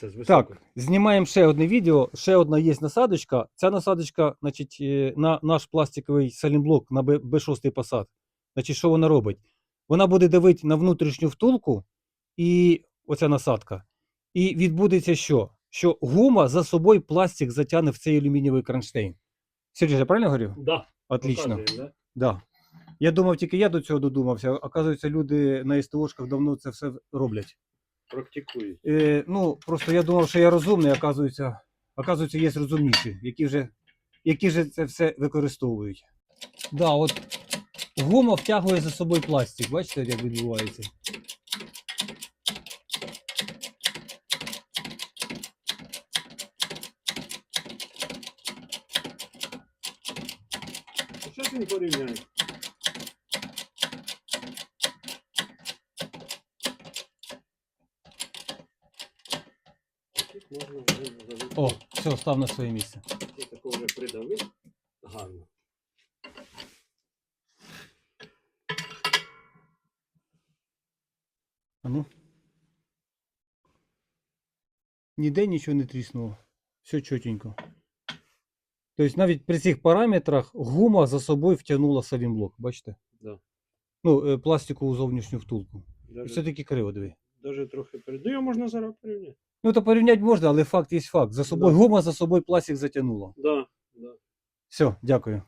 Це високої. Так, знімаємо ще одне відео. Ще одна є насадочка. Ця насадочка, значить, е, на наш пластиковий салімблок на Б- Б6 посад. Значить, що вона робить? Вона буде давити на внутрішню втулку, і оця насадка. І відбудеться що? Що гума за собою пластик затягне в цей алюмінієвий кронштейн. Сергій, я правильно говорю? Да, Отлично. показує, да? Да. Я думав, тільки я до цього додумався. Оказується, люди на СТОшках давно це все роблять. Практикують. Е, ну, просто я думав, що я розумний, оказується, оказується, є розумніші, які вже, які вже це все використовують. Да, от гума втягує за собою пластик. Бачите, як відбувається? Що він порівняє? Тут можна вже завити. О, все, став на своє місце. Такого вже придавив. Гарно. А ну. Ніде нічого не тріснуло. Все чотенько. Тобто навіть при цих параметрах гума за собою втягнула салімблок, бачите? Да. Ну, е, пластикову зовнішню втулку. Даже, все-таки криво диви. Даже трохи перед. Його можна зараз порівняти. Ну, то порівняти можна, але факт є факт. За собою Да. гума за собою пластик затягнула. Да, да. Все, дякую.